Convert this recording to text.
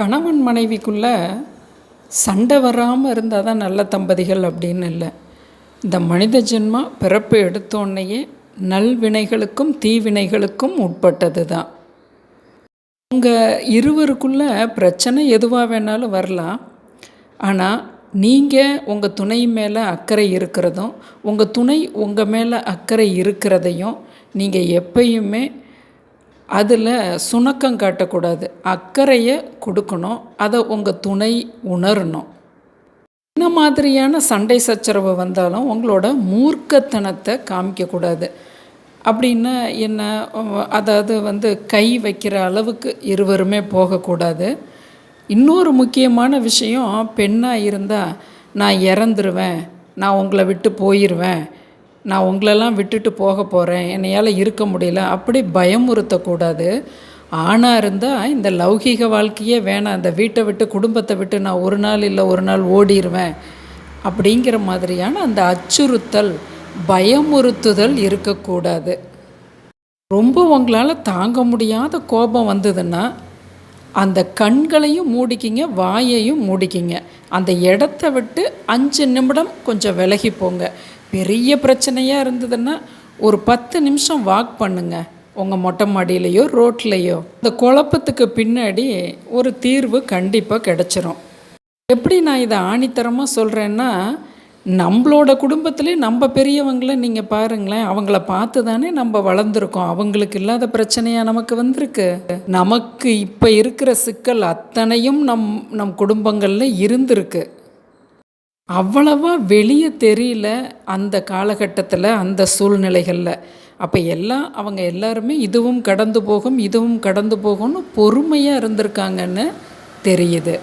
கணவன் மனைவிக்குள்ள சண்டை வராமல் இருந்தால் தான் நல்ல தம்பதிகள் அப்படின்னு இல்லை. இந்த மனித ஜென்மா பிறப்பு எடுத்தோன்னையே நல்வினைகளுக்கும் தீவினைகளுக்கும் உட்பட்டது தான். உங்கள் இருவருக்குள்ள பிரச்சனை எதுவாக வேணாலும் வரலாம். ஆனால் நீங்கள் உங்கள் துணை மேலே அக்கறை இருக்கிறதும் உங்கள் துணை உங்கள் மேலே அக்கறை இருக்கிறதையும் நீங்கள் எப்பயுமே அதில் சுணக்கம் காட்டக்கூடாது. அக்கறையை கொடுக்கணும். அதை உங்கள் துணை உணரணும். என்ன மாதிரியான சண்டை சச்சரவு வந்தாலும் உங்களோட மூர்க்கத்தனத்தை காமிக்கக்கூடாது. அப்படின்னா என்ன அதாவது வந்து கை வைக்கிற அளவுக்கு இருவருமே போகக்கூடாது. இன்னொரு முக்கியமான விஷயம் பெண்ணாக இருந்தால் நான் இறந்துருவேன். நான் உங்களை விட்டு போயிடுவேன் நான் உங்களெல்லாம் விட்டுட்டு போக போகிறேன் என்னையால் இருக்க முடியல அப்படி பயமுறுத்தக்கூடாது ஆணாக இருந்தால் இந்த லௌகீக வாழ்க்கையே வேணாம் இந்த வீட்டை விட்டு குடும்பத்தை விட்டு நான் ஒரு நாள் இல்லை ஒரு நாள் ஓடிடுவேன் அப்படிங்கிற மாதிரியான அந்த அச்சுறுத்தல் பயமுறுத்துதல் இருக்கக்கூடாது. ரொம்ப உங்களால் தாங்க முடியாத கோபம் வந்ததுன்னா அந்த கண்களையும் மூடிக்கிங்க வாயையும் மூடிக்கிங்க. அந்த இடத்த விட்டு அஞ்சு நிமிடம் கொஞ்சம் விலகி போங்க. பெரிய பிரச்சனையாக இருந்ததுன்னா ஒரு பத்து நிமிஷம் வாக் பண்ணுங்க. உங்கள் மொட்டை மாடியிலையோ ரோட்லேயோ. இந்த குழப்பத்துக்கு பின்னாடி ஒரு தீர்வு கண்டிப்பாக கிடச்சிரும். எப்படி நான் இதை ஆணித்தரமாக சொல்கிறேன்னா நம்மளோட குடும்பத்திலே நம்ம பெரியவங்கள நீங்கள் பாருங்களேன் அவங்கள பார்த்து தானே நம்ம வளர்ந்துருக்கோம். அவங்களுக்கு இல்லாத பிரச்சனையாக நமக்கு வந்திருக்கு. நமக்கு இப்போ இருக்கிற சிக்கல் அத்தனையும் நம் நம் குடும்பங்களில் இருந்திருக்கு. அவ்வளவா வெளியே தெரியல அந்த காலகட்டத்தில் அந்த சூழ்நிலைகளில். அப்போ எல்லாம் அவங்க எல்லாருமே இதுவும் கடந்து போகும் இதுவும் கடந்து போகும்னு பொறுமையாக இருந்திருக்காங்கன்னு தெரியுது.